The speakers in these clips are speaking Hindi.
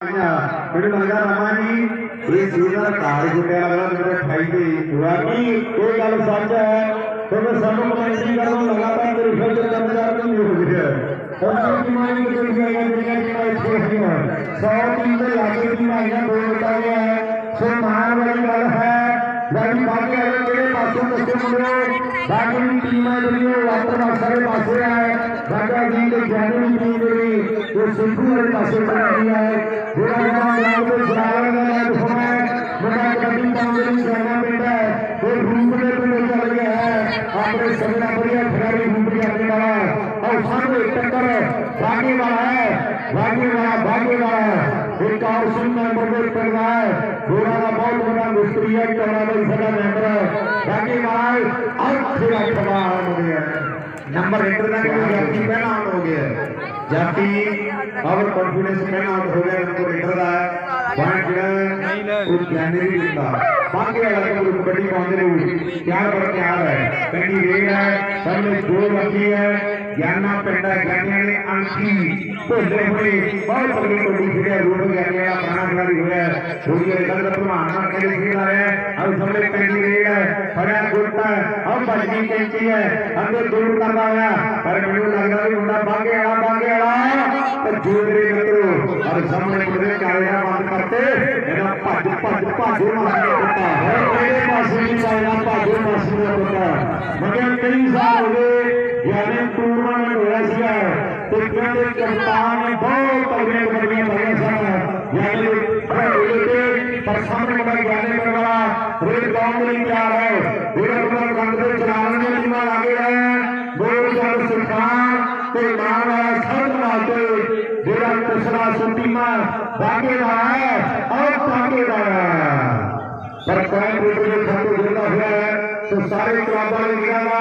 ਮੈਨੂੰ ਲੱਗਦਾ ਰਮਾ ਜੀ ਇਹ ਸੀਜ਼ਨ ਕਾਰਜ ਜਿੱਤਿਆ ਲੱਗਦਾ ਮੇਰੇ ਠਾਈ ਤੇ ਵਾਕਈ ਇਹ ਗੱਲ ਸੱਚ ਹੈ ਕਿਉਂਕਿ ਸਾਨੂੰ ਕਮੇਟੀ ਕਰਨ ਲਗਾਤਾਰ ਤੇਰੀ ਫਿਰ ਤੇ ਕੰਮਦਾਰ ਨਹੀਂ ਹੋ ਗਿਆ ਹੁਣ ਕੀ ਮਾਈ ਨੂੰ ਕੋਈ ਗਿਆ ਜਿਹੜਾ ਜਿਹੜਾ ਇੱਥੇ ਹੋਇਆ ਸੌ ਟੀਮ ਦੇ ਲਾਗੇ ਦੀ ਆਈਆਂ ਦੋ ਮਿੰਟਾਂ ਗਿਆ ਹੈ ਸੋ ਮਾਣ ਵਾਲੀ ਗੱਲ ਹੈ ਜਾਨੀ ਬਾਕੀ ਵਾਲੇ ਜਿਹੜੇ ਪਾਸੋਂ ਦੱਸੇ ਮੁੰਡੇ ਬਾਕੀ ਦੀ ਟੀਮ ਹੈ ਜਿਹੜੀ ਉਹ ਵਾਟਰ ਮਾਸਟਰ ਦੇ ਪਾਸੇ ਹੈ ਬਾਕੀ ਜੀ ਦੇ ਜਾਨੀ वो सिंधु नदी का क्षेत्र में लिया है बुरा गाँव गाँव के बुरावन का नाम सुना है मगर कभी कांग्रेस करना बेटा है वो घूमने पे लोग लगे हैं आपने समझना पड़ेगा खिलाड़ी घूम के आने वाला है और सामने एक टक्कर है भागने वाला है भागने वाला भागने वाला है एक और सुनना बड़े पड़ रहा है बुरा का बहुत बड़ा मिस्त्री है कि हमारा इसका मेंबर है भागने वाला है और खिलाड़ी बड़ा है नंबर इंटरनेट का व्यक्ति पहला हो गया है ಜಾತಿ ಅವರ್ ಕಾನ್ಫಿಡೆನ್ಸ್ ಮೇಲೆ ಔಟ್ ಹೋಗಿ ಅಂತ ಇಟ್ಟದ ಪಾಯಿಂಟ್ ಉಸ್ ಪ್ಲಾನಿಂಗ್ ಇಟ್ಟ बाकी लड़के को कटी पहुँच रही हुई क्या पर क्या है कटी रेड है सबने दो रखी है ज्ञाना पिंडा ज्ञानिया ने आंखी तो लेवड़े और पगड़ी को लिख दिया रोड ज्ञानिया का प्राणा खिलाड़ी हुआ है सूर्य रेड का तुम आना के लिए खेला है और सब में कटी रेड है हरा गुड़ता है और बजनी कहती है, अंदर दूर कर रहा है पर मेनू लग रहा है मुंडा भाग गया ਤੇ ਜੂਦਰੇ ਮਿੱਤਰੋ ਔਰ ਸਾਹਮਣੇ ਮੁੰਡੇ ਚਾਲਿਆ ਬੰਦ ਕਰਤੇ ਇਹਦਾ ਭੱਜ ਭੱਜ ਭੱਜ ਮਾਰ ਕੇ ਦਿੱਤਾ ਹੋਰ ਕਿਹੜੇ ਪਾਸੇ ਨਹੀਂ ਚਾਹਿਦਾ ਭੱਜ ਮਾਸੀ ਦਾ ਪੁੱਤਾ ਮਗਰ ਕਈ ਸਾਲ ਹੋ ਗਏ ਯਾਨੀ ਟੂਰਨਾਮੈਂਟ ਹੋਇਆ ਸੀਗਾ ਤੇ ਕਹਿੰਦੇ ਕਪਤਾਨ ਨੇ ਬਹੁਤ ਤਗੜੀਆਂ ਕਬੱਡੀਆਂ ਪਾਈਆਂ ਸਨ ਯਾਨੀ ਹੋਏ ਤੇ ਪਰ ਸਾਹਮਣੇ ਮੁੰਡਾ ਗਿਆਨੇ ਮੇਰੇ ਵਾਲਾ ਰੇਡ ਗਾਉਂ ਲਈ ਤਿਆਰ ਹੈ दूसरा सुटीमा है और भागेगा पर कौन बेटे सबको जुड़ा हुआ है तो सारे क्रॉपर निकाला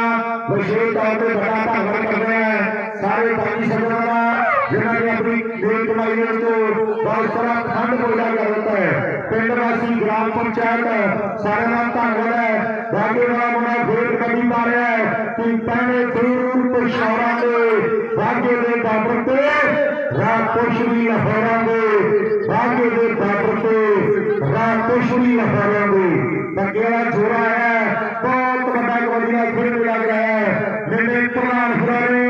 विशेष तौर पर बताता हम कर रहे हैं। सारे पानी समझाना जिन्होंने अपनी देव कुमारियों को बहुत सारा खंड को उजागर होता है। पिंडवासी ग्राम पंचायत, सारे नाम धनगढ़ है। भागेगा मुना फेर कभी मारे हैं, कि पहले दूर दूर कुछ शहरों में ਵਾਲਾ ਮੁੰਡਾ ਫੇਰ ਕਬੱਡੀ ਪਾ ਰਿਹਾ ਹੈ ਕਿ ਪਹਿਲੇ ਦੂਰ ਪਸ਼ੌਰਾਂ ਦੇ ਬਾਗੇ ਦੇ ਬਾਬਰ ਤੇ ਰਾਤ ਪੁਸ਼ਰੀ ਲਹਰਾਂ ਦੇ ਬਾਗੇ ਦੇ ਬਾਬਰ ਤੇ ਰਾਤ ਪੁਸ਼ਰੀ ਲਹਰਾਂ ਦੇ ਬੱਗੇਲਾ ਜੋੜਾ ਹੈ ਬਹੁਤ ਵੱਡਾ ਕਬੱਡੀ ਦਾ ਖੇਡ ਲੱਗ ਰਿਹਾ ਹੈ ਮੇਰੇ ਪ੍ਰਧਾਨ ਫਰਾਰੇ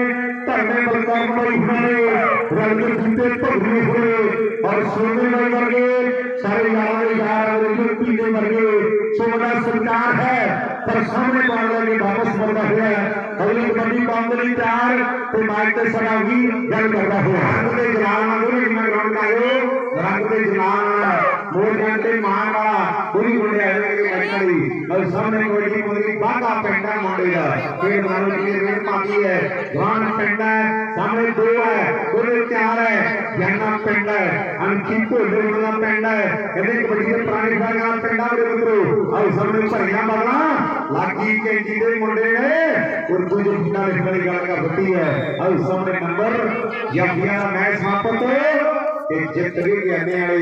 ਧਰਮੇ ਬਲਕਾਰ ਭਾਈ ਫਰਾਰੇ ਰਣਜੀਤ ਸਿੰਘ ਤੇ ਭਗਵੀ ਫਰਾਰੇ ਔਰ ਸੋਨੇ ਨਾਲ ਵਰਗੇ ਸਾਰੇ ਯਾਰਾਂ ਦੇ ਯਾਰ ਰਣਜੀਤ ਦੇ ਵਰਗੇ ਸੋ ਵੱਡਾ ਸਰਕਾਰ ਹੈ ਪਰ ਸਾਹਮਣੇ ਪਾਉਣ ਲਈ ਵਾਪਸ ਵਰਦਾ ਹੋਇਆ ਅਗਲੀ ਕਬੱਡੀ ਪਾਉਣ ਦੇ ਲਈ ਤਿਆਰ ਤੇ ਮਾਈਕ ਤੇ ਸਾਡਾ ਵੀਰ ਗੱਲ ਕਰਦਾ ਹੋਇਆ ਰੰਗ ਦੇ ਜਲਾਲ ਨਾਲ ਦੋਨੇ ਜਿੰਨਾ ਗਰਾਊਂਡ ਆਇਓ ਰੰਗ ਦੇ ਜਲਾਲ ਨਾਲ ਮੋਰ ਜਾਣ ਤੇ ਵਾਲਾ ਪੂਰੀ ਮੁੰਡੇ ਆਏ ਨੇ ਬੱਚੜੀ ਔਰ ਸਾਹਮਣੇ ਕੋਈ ਮੁੰਡੀ ਬਾਗਾ ਪਿੰਡਾ ਮੁੰਡੇ ਦਾ। ਇਹ ਮਾਰੋ ਜੀ ਰੇਡ ਪਾਤੀ ਹੈ। ਜਵਾਨ ਪਿੰਡਾ ਸਾਹਮਣੇ ਦੋ ਹੈ ਦੋਨੇ ਚਾਰ ਹੈ ਜੰਨਾ ਪਿੰਡਾ ਅਨਕੀ ਭੋਲੇ ਵਾਲਾ ਪਿੰਡਾ ਇਹਦੇ ਕਬੱਡੀ ਦੇ ਪੁਰਾਣੇ ਖਿਡਾਰੀਆਂ ਪਿੰਡਾ ਦੇ ਮਿੱਤਰੋ और सबने परिया तो मारना लाठी के जीते मुंडे ने। और तू जो बिना निकले गल का बती है और सबने नंबर या बिना मैच वापस एक जितने के आने वाले